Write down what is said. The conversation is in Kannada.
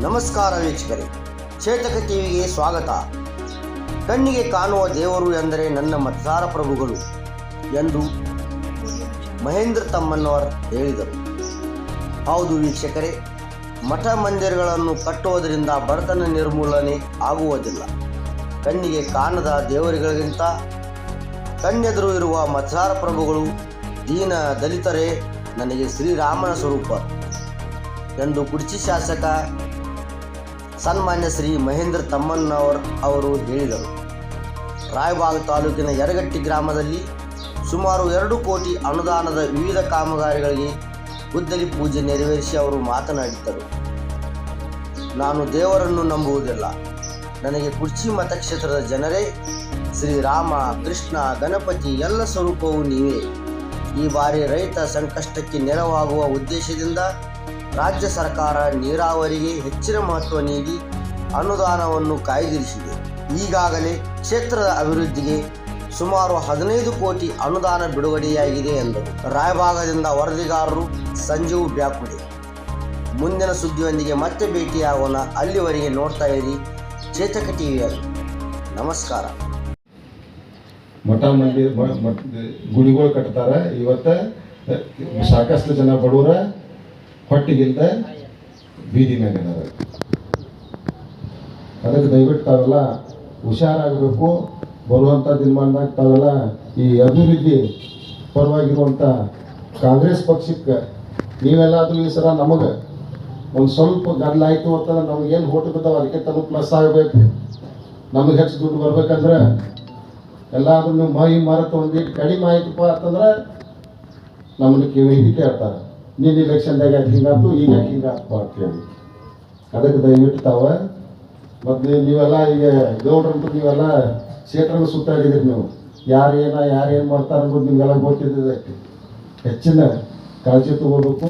ನಮಸ್ಕಾರ ವೀಕ್ಷಕರೇ. ಚೇತಕ ಟಿವಿಗೆ ಸ್ವಾಗತ. ಕಣ್ಣಿಗೆ ಕಾಣುವ ದೇವರು ಎಂದರೆ ನನ್ನ ಮತ್ಸಾರ ಪ್ರಭುಗಳು ಎಂದು ಮಹೇಂದ್ರ ತಮ್ಮನವರ್ ಹೇಳಿದರು. ಹೌದು ವೀಕ್ಷಕರೇ, ಮಠ ಮಂದಿರಗಳನ್ನು ಕಟ್ಟುವುದರಿಂದ ಬಡತನ ನಿರ್ಮೂಲನೆ ಆಗುವುದಿಲ್ಲ. ಕಣ್ಣಿಗೆ ಕಾಣದ ದೇವರುಗಳಿಗಿಂತ ಕಣ್ಣೆದುರು ಇರುವ ಮತ್ಸಾರ ಪ್ರಭುಗಳು ದೀನ ದಲಿತರೇ ನನಗೆ ಶ್ರೀರಾಮನ ಸ್ವರೂಪ ಎಂದು ಕುರ್ಚಿ ಶಾಸಕ ಸನ್ಮಾನ್ಯ ಶ್ರೀ ಮಹೇಂದ್ರ ತಮ್ಮಣ್ಣವರ್ ಅವರು ಹೇಳಿದರು. ರಾಯಬಾಗ್ ತಾಲೂಕಿನ ಯರಗಟ್ಟಿ ಗ್ರಾಮದಲ್ಲಿ ಸುಮಾರು ಎರಡು ಕೋಟಿ ಅನುದಾನದ ವಿವಿಧ ಕಾಮಗಾರಿಗಳಿಗೆ ಗುದ್ದಲಿ ಪೂಜೆ ನೆರವೇರಿಸಿ ಅವರು ಮಾತನಾಡಿದ್ದರು. ನಾನು ದೇವರನ್ನು ನಂಬುವುದಿಲ್ಲ. ನನಗೆ ಕುರ್ಚಿ ಮತಕ್ಷೇತ್ರದ ಜನರೇ ಶ್ರೀರಾಮ ಕೃಷ್ಣ, ಗಣಪತಿ ಎಲ್ಲ ಸ್ವರೂಪವೂ ನೀವೇ. ಈ ಬಾರಿ ರೈತ ಸಂಕಷ್ಟಕ್ಕೆ ನೆರವಾಗುವ ಉದ್ದೇಶದಿಂದ ರಾಜ್ಯ ಸರ್ಕಾರ ನೀರಾವರಿಗೆ ಹೆಚ್ಚಿನ ಮಹತ್ವ ನೀಡಿ ಅನುದಾನವನ್ನು ಕಾಯ್ದಿರಿಸಿದೆ. ಈಗಾಗಲೇ ಕ್ಷೇತ್ರದ ಅಭಿವೃದ್ಧಿಗೆ ಸುಮಾರು ಹದಿನೈದು ಕೋಟಿ ಅನುದಾನ ಬಿಡುಗಡೆಯಾಗಿದೆ ಎಂದರು. ರಾಯಭಾಗದಿಂದ ವರದಿಗಾರರು ಸಂಜೀವ್ ಬ್ಯಾಕುಡೆ ಮುಂದಿನ ಸುದ್ದಿಯೊಂದಿಗೆ ಮತ್ತೆ ಭೇಟಿಯಾಗೋಣ. ಅಲ್ಲಿವರೆಗೆ ನೋಡ್ತಾ ಇರಿ ಚೇತಕ ಟಿವಿಯಲ್ಲಿ ನಮಸ್ಕಾರ. ಮಠ ಮಂದಿ ಗುಡಿಗಳು ಕಟ್ತಾರ. ಇವತ್ತ ಸಾಕಷ್ಟು ಜನ ಬಡವರ ಹೊಟ್ಟಿಗಿಂತ ಬೀದಿ ಮ್ಯಾಗ ಅದಾರ ಅದಕ್ಕೆ ದಯವಿಟ್ಟು ತಾವೆಲ್ಲ ಹುಷಾರಾಗಬೇಕು ಬರುವಂಥ ದಿನಮಾನದಾಗ ತಾವೆಲ್ಲ ಈ ಅಭಿವೃದ್ಧಿ ಪರವಾಗಿರುವಂಥ ಕಾಂಗ್ರೆಸ್ ಪಕ್ಷಕ್ಕೆ ನೀವೆಲ್ಲಾದರೂ ಈ ಸಲ ನಮಗೆ ಒಂದು ಸ್ವಲ್ಪ ಗದ್ದಲ ಆಯಿತು ಅಂತಂದ್ರೆ ನಮಗೇನು ಹೋಟು ಬಿದ್ದಾವೆ, ಅದಕ್ಕೆ ತನಕ ಪ್ಲಸ್ ಆಗಬೇಕು. ನಮಗೆ ಹೆಚ್ಚು ದುಡ್ಡು ಬರ್ಬೇಕಂದ್ರೆ ಎಲ್ಲಾದ್ರೂ ಮೈ ಮರೆತು ಒಂದಿಟ್ಟು ಕಡಿಮೆ ಆಯ್ತಪ್ಪ ಅಂತಂದ್ರೆ ನಮ್ಮನ್ನು ಕಿವಿ ಹಿಡಿ ಕೇಳ್ತಾರೆ ನಿನ್ನ ಇಲೆಕ್ಷನ್ದಾಗ ಯಾಕೆ ಹಿಂಗಾತು ಈಗ ಯಾಕೆ ಅಂತ ಅಂತೇಳಿ ಅದಕ್ಕೆ ದಯವಿಟ್ಟು ತಾವ ಮತ್ತು ನೀವೆಲ್ಲ ಈಗ ಗೌಡ್ರಂತೂ ನೀವೆಲ್ಲ ಕ್ಷೇತ್ರದ ಸುತ್ತಾಡಿದ್ರಿ ನೀವು. ಯಾರು ಏನ ಯಾರು ಏನು ಮಾಡ್ತಾರೆ ಅನ್ನೋದು ನಿಮಗೆಲ್ಲ ಗೊತ್ತಿದ್ದೈತಿ ಹೆಚ್ಚಿನ ಕಾಳಜಿ ತಗೋಬೇಕು.